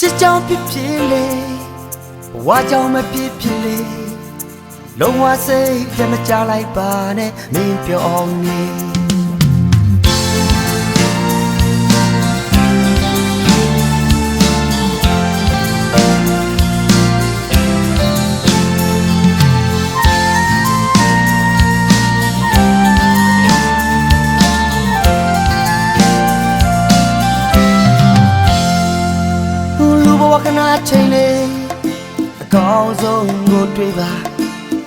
ချစ်ကြောင်ဖြစ်ဖြစ်လေဘဝကြောင်မဖြစ်ဖြစ်လေလုံးဝစိတ်တမကြလိုက်ပါနဲ့မင်းပြောအောင်နေ ချိန်လေးအကောင်းဆုံးကိုတွေ့ပါ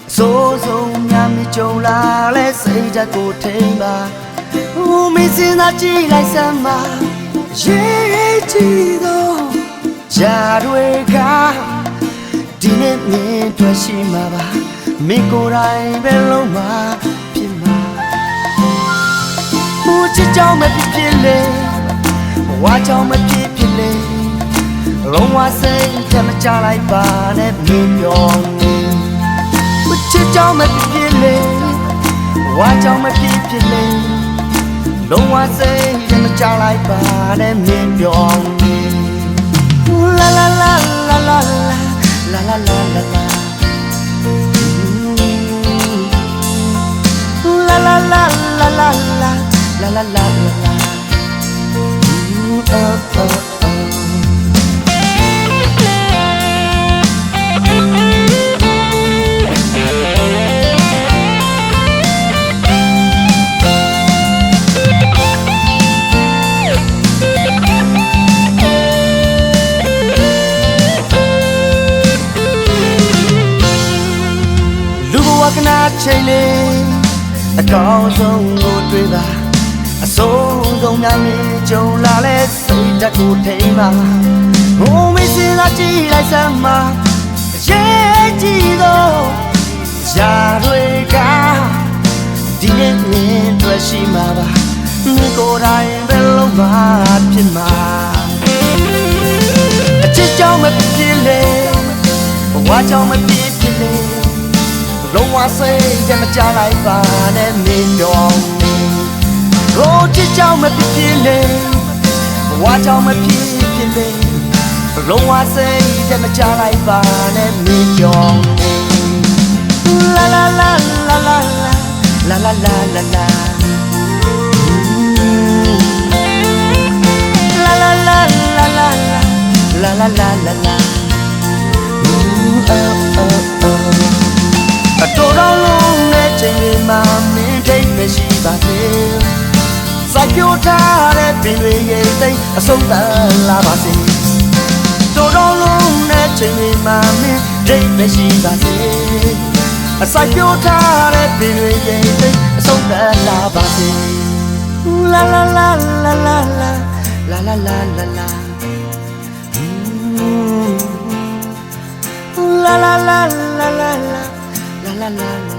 အဆိုးဆုံးများမကြုံလာလဲစိတ်ဓာတ်ကိုထိန်ပါဟိုမင်းစင်သာကြည့်လိုက်စမ်းပါရေးကြည့်တော့ဂျာတွေကဒီနေ့မြင်တွေ့ရှိမှာပါမင်းကိုယ်တိုင်ပဲလုံးမှာဖြစ်မှာဟိုချစ်ကြောင်မဖြစ်ဖြစ်လေဘဝကြောင်မဖြစ်ဖြစ်လေ လုံးဝစိတ်တမကြလိုက်ပါနဲ့မင်းပြောနေဝချစ်ကြောင်မဖြစ်ဖြစ်လေဝါကြောင်မဖြစ်ဖြစ်လေလုံးဝစိတ်တမကြလိုက်ပါနဲ့မင်းပြောနေလာလာလာလာလာလာလာလာလာလာလာလာလာ ဝကနာချိန်လေးအကောင်းဆုံးကိုတွေ့ပါအဆိုးဆုံးများနေကြုံလာလဲစိတ်ဓာတ်ကိုထိန်ပါဘုံမစင်သာကြည့်လိုက်စမ်းပါရဲ့ကြည့်တော့ရာတွေကဒီနေ့မြင်တွေ့ရှိမှာပါမိကိုယ်တိုင်ပဲလုံးပါဖြစ်မှာအချစ်ကြောင့်မဖြစ်လေဘဝကြောင့်မဖြစ်ဖြစ်လေ လုံးဝစိတ်ကြမကြလိုက်ပါနဲ့မင်းတော်ကိုချစ်ကြောင်မဖြစ်ဖြစ်လေဘဝကြောင်မဖြစ်ဖြစ်လေလုံးဝစိတ်ကြမကြလိုက်ပါနဲ့မင်းတော်လာလာလာလာလာလာလာလာလာလာလာ ပြိုထားတဲ့ပင်တွေရဲ့သိမ်းအဆုံးသတ်လာပါစေတော်တော်လုံးနဲ့ချိန်လေးမှာမင်းထိတ်မရှိပါသေးအစိုက်ပြိုထားတဲ့ပင်တွေရဲ့သိမ်းအဆုံးသတ်လာပါစေလာလာလာလာလာလာလာလာလာလာလာ la la la la la la la la la la